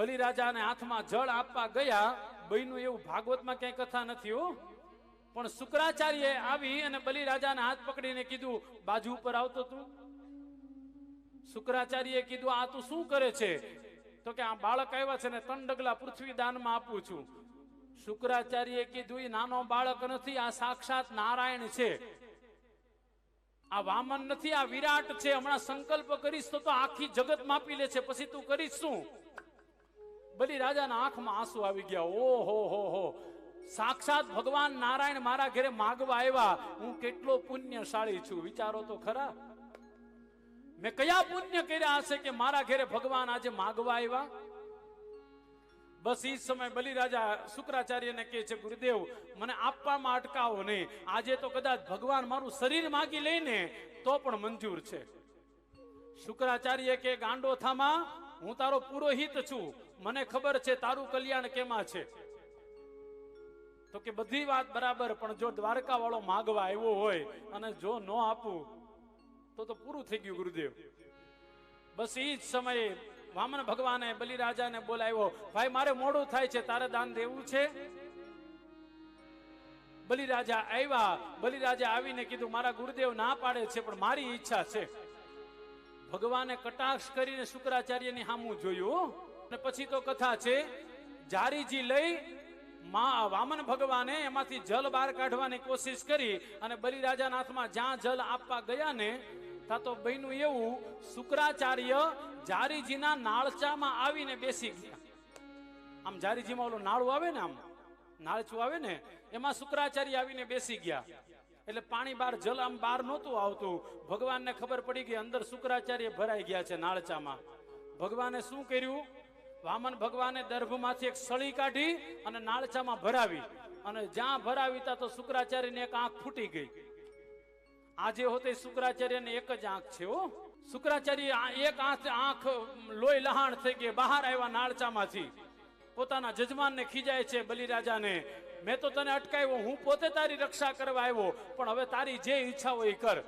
બલિરાજાને હાથમાં જળ આપવા ગયા, બહેનું એવું ભાગવતમાં ક્યાંય કથા નથી હો. પણ શુક્રાચાર્ય આવી અને બલિરાજાને હાથ પકડીને કીધું, બાજુ ઉપર આવતો તું. શુક્રાચાર્ય કીધું, આ તું શું કરે છે? તો કે, આ બાળક આવ્યા છે ને ત્રણ ડગલા પૃથ્વી દાનમાં આપું છું. શુક્રાચાર્ય કીધું, એ નાનો બાળક નથી, આ સાક્ષાત નારાયણ છે. આ વામન નથી, આ વિરાટ છે, હમણાં સંકલ્પ કરીશ તો તો આખી જગત માપી લે છે, પછી તું કરીશ શું? બલી રાજાના આંખમાં આંસુ આવી ગયા. ઓ હો હો. સાક્ષાત ભગવાન નારાયણ મારા ઘરે માગવા આવ્યા. હું કેટલો પુણ્યશાળી છું. વિચારો તો ખરા. મેં કયા પુણ્ય કર્યા હશે કે મારા ઘરે ભગવાન આજે માગવા આવ્યા? બસ એ સમય બલિરાજા શુક્રાચાર્યને કહે છે, ગુરુદેવ, મને આપવામાં અટકાવો નહીં. આજે તો કદાચ ભગવાન મારું શરીર માગી લઈને તો પણ મંજૂર છે. શુક્રાચાર્ય કે ગાંડો થામા હું તારો પુરોહિત છું. મને ખબર છે તારું કલ્યાણ કેમાં છે? તો કે બધી વાત બરાબર, પણ જો દ્વારકા વાળો માગવા આવ્યો હોય અને જો ન આપું, તો તો પૂરું થઈ ગયું ગુરુદેવ. બસ એ જ સમયે વામન ભગવાને બલિરાજાને બોલાવ્યો, ભાઈ, મારે મોડું થાય છે, તારે દાન દેવું છે? બલિરાજા આવ્યા, બલિરાજા આવીને કીધું, મારા ગુરુદેવ ના પાડે છે, પણ મારી ઈચ્છા છે. ભગવાને કટાક્ષ કરીને શુક્રાચાર્યની સામું જોયું અને પછી તો કથા છે, જારીજી લઈ મા વામન ભગવાને એમાંથી જલ બહાર કાઢવાની કોશિશ કરી અને બલિરાજાના હાથમાં જ્યાં જલ આપવા ગયા ને, ત્યાં તો બહેનું એવું, શુક્રાચાર્ય જારીજીના નાળચામાં આવીને બેસી ગયા. આમ જારીજીમાં ઓલું નાળું આવે ને આમ, નાળચું આવે ને, એમાં શુક્રાચાર્ય આવીને બેસી ગયા. એટલે પાણી બહાર જલ આમ બહાર નહોતું આવતું. ભગવાનને ખબર પડી ગઈ અંદર શુક્રાચાર્ય ભરાઈ ગયા છે નાળચામાં. ભગવાને શું કર્યું? વામન ભગવાને દર્ભમાંથી એક સળી કાઢી અને નાળચામાં ભરાવી. અને જ્યાં ભરાવી તા તો શુક્રાચાર્યની એક આંખ ફૂટી ગઈ. આજે હોતે શુક્રાચાર્યને એક જ આંખ છે હો. શુક્રાચાર્ય એક આંખ આંખ લોહી લહાણ થઈ ગઈ, બહાર આવ્યા નાળચામાંથી પોતાના જજમાનને ખીજાય છે બલિરાજાને. મેં તો તને અટકાવ્યો, હું પોતે તારી રક્ષા કરવા આવ્યો, પણ હવે તારી જે ઈચ્છા હોય કર.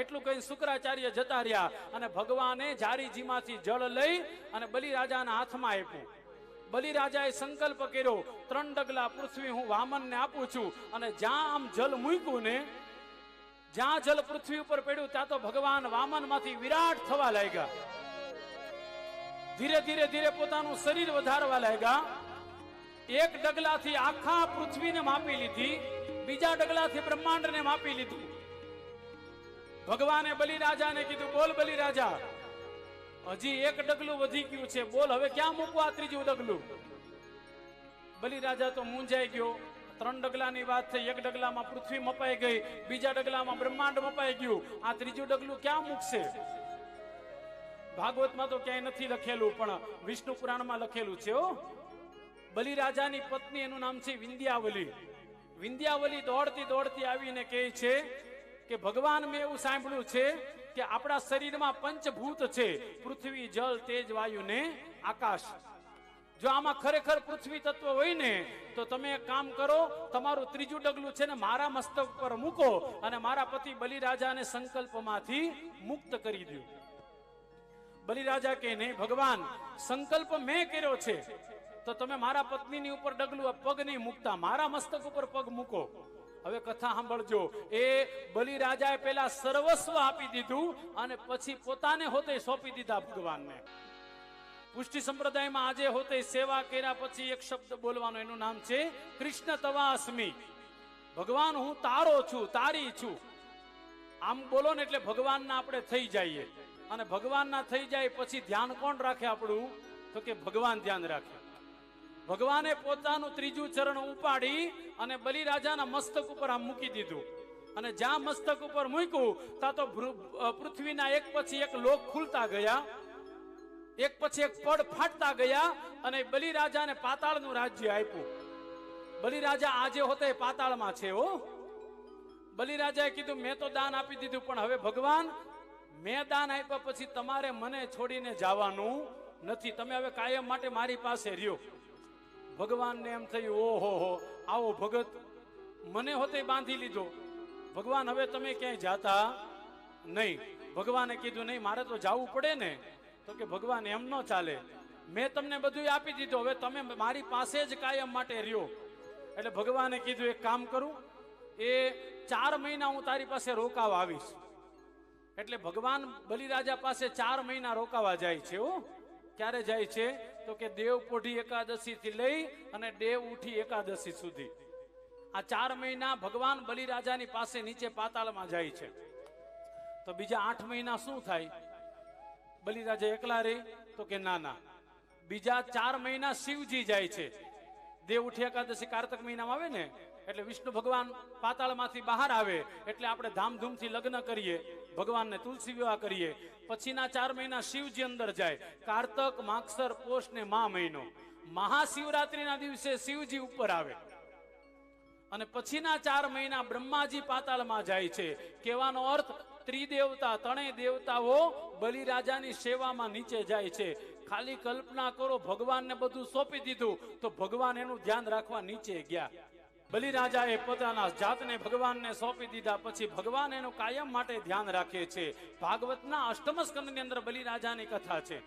એટલું કહી શુક્રાચાર્ય જતા રહ્યા અને ભગવાને જારીજીમાંથી જળ લઈ અને બલિરાજાના હાથમાં આપ્યું. બલિરાજાએ સંકલ્પ કર્યો, ત્રણ ડગલા પૃથ્વી હું વામનને આપું છું અને જ્યાં આમ જલ મૂક્યું ને, જ્યાં જલ પૃથ્વી ઉપર પડ્યું, ત્યાં તો ભગવાન વામનમાંથી વિરાટ થવા લાગ્યા. ધીરે ધીરે ધીરે પોતાનું શરીર વધારવા લાગ્યા. એક ડગલાથી આખા પૃથ્વીને માપી લીધી, બીજા ડગલાથી બ્રહ્માંડને માપી લીધું. ભગવાને બલિરાજાને કીધું, બોલ બલિરાજા, હજી એક ડગલું વધી ગયું છે, બોલ, હવે ક્યાં મૂકવા ત્રીજું ડગલું? બલિરાજા તો મૂંઝાઈ ગયો. ત્રણ ડગલાની વાત થઈ, એક ડગલામાં પૃથ્વી મપાઈ ગઈ, બીજા ડગલામાં બ્રહ્માંડ મપાઈ ગયું. આ ત્રીજું ડગલું ક્યાં મૂકશે? ભાગવતમાં તો ક્યાંય નથી લખેલું, પણ વિષ્ણુ પુરાણમાં લખેલું છે, હો. બલિરાજાની પત્ની એનું નામ છે વિંધ્યાવલી. વિંધ્યાવલી દોડતી દોડતી આવીને કહે છે કે, ભગવાન, મેં એવું સાંભળ્યું છે કે આપણા શરીરમાં પંચભૂત છે, પૃથ્વી, જળ, તેજ, વાયુ ને આકાશ. જો આમાં ખરેખર પૃથ્વી તત્વ હોય ને, તો તમે એક કામ કરો, તમારું ત્રીજું ડગલું છે ને મારા મસ્તક પર મૂકો અને મારા પતિ બલિરાજાને સંકલ્પમાંથી મુક્ત કરી દો. બલિરાજા કે નહીં, ભગવાન, સંકલ્પ મેં કર્યો છે. તો તમે મારા પત્નીની ઉપર ડગલું પગ નહીં મૂકતા. મારા મસ્તક ઉપર પગ મૂકો. હવે કથા સાંભળજો. એ બલિરાજાએ પેલા સર્વસ્વ આપી દીધું અને પછી પોતાને હોતે સોંપી દીધા ભગવાનને. પુષ્ટિ સંપ્રદાયમાં આજે હોતે સેવા કર્યા પછી એક શબ્દ બોલવાનો એનું નામ છે, કૃષ્ણ તવાસ્મી. ભગવાન, હું તારો છું, તારી છું. આમ બોલો ને એટલે ભગવાનના આપણે થઈ જઈએ. અને ભગવાનના થઈ જાય પછી ધ્યાન કોણ રાખે આપણું? તો કે ભગવાન ધ્યાન રાખે. ભગવાને પોતાનું ત્રીજું ચરણ ઉપાડી અને બલિરાજાના મસ્તક ઉપર આમ મૂકી દીધું. અને જ્યાં મસ્તક ઉપર મૂક્યું, ત્યાં તો પૃથ્વીના એક પછી એક લોક ખુલતા ગયા. એક પછી એક પડ ફાટતા ગયા અને બલિરાજાને પાતાળનું રાજ્ય આપ્યું. બલિરાજા આજે હોતે પાતાળમાં છે હો. બલિરાજાએ કીધું, મેં તો દાન આપી દીધું, પણ હવે ભગવાન, મેં દાન આપ્યા પછી તમારે મને છોડીને જવાનું નથી. તમે હવે કાયમ માટે મારી પાસે રહ્યો. ભગવાનને એમ થયું, ઓહો, હો, આવો ભગત, મને હોતે બાંધી લીધો. ભગવાન, હવે તમે ક્યાંય જાતા નહીં. ભગવાને કીધું, નહીં, મારે તો જવું પડે ને. તો કે, ભગવાન, એમ ન ચાલે. મેં તમને બધું આપી દીધું. હવે તમે મારી પાસે જ કાયમ માટે રહ્યો. એટલે ભગવાને કીધું, એક કામ કરું. એ ચાર મહિના હું તારી પાસે રોકાવા આવીશ. એટલે ભગવાન બલિરાજા પાસે ચાર મહિના રોકાવા જાય છે, હો. ક્યારે જાય છે? તો કે દેવ પોઢી એકાદશી થી લઈ અને દેવ ઉઠી એકાદશી સુધી. આ ચાર મહિના ભગવાન બલિરાજાની પાસે નીચે પાતાળમાં જાય છે. તો બીજા આઠ મહિના શું થાય? બલિરાજા એકલા રહે તો કે ના ના. બીજા ચાર મહિના શિવજી જાય છે. દેવ ઉઠી એકાદશી કાર્તક મહિનામાં આવે ને? એટલે વિષ્ણુ ભગવાન પાતાળમાંથી બહાર આવે એટલે આપણે ધામધૂમથી લગ્ન કરીએ, ભગવાનને તુલસી વિવાહ કરીએ. પછીના ચાર મહિના શિવજી અંદર જાય. કારતક, માગસર, પોષ ને મા મહિનો. મહાશિવરાત્રિના દિવસે શિવજી ઉપર આવે. અને પછીના ચાર મહિના બ્રહ્માજી પાતાળમાં જાય છે. કહેવાનો અર્થ, ત્રિદેવતા ત્રણેય દેવતાઓ બલિરાજાની સેવામાં નીચે જાય છે. ખાલી કલ્પના કરો, ભગવાનને બધું સોંપી દીધું, તો ભગવાન એનું ધ્યાન રાખવા નીચે ગયા. બલિરાજાએ પોતાના જાતને ભગવાનને સોંપી દીધા પછી ભગવાન એનું કાયમ માટે ધ્યાન રાખે છે. ભાગવતના અષ્ટમ સ્કંદની અંદર બલિરાજાની કથા છે.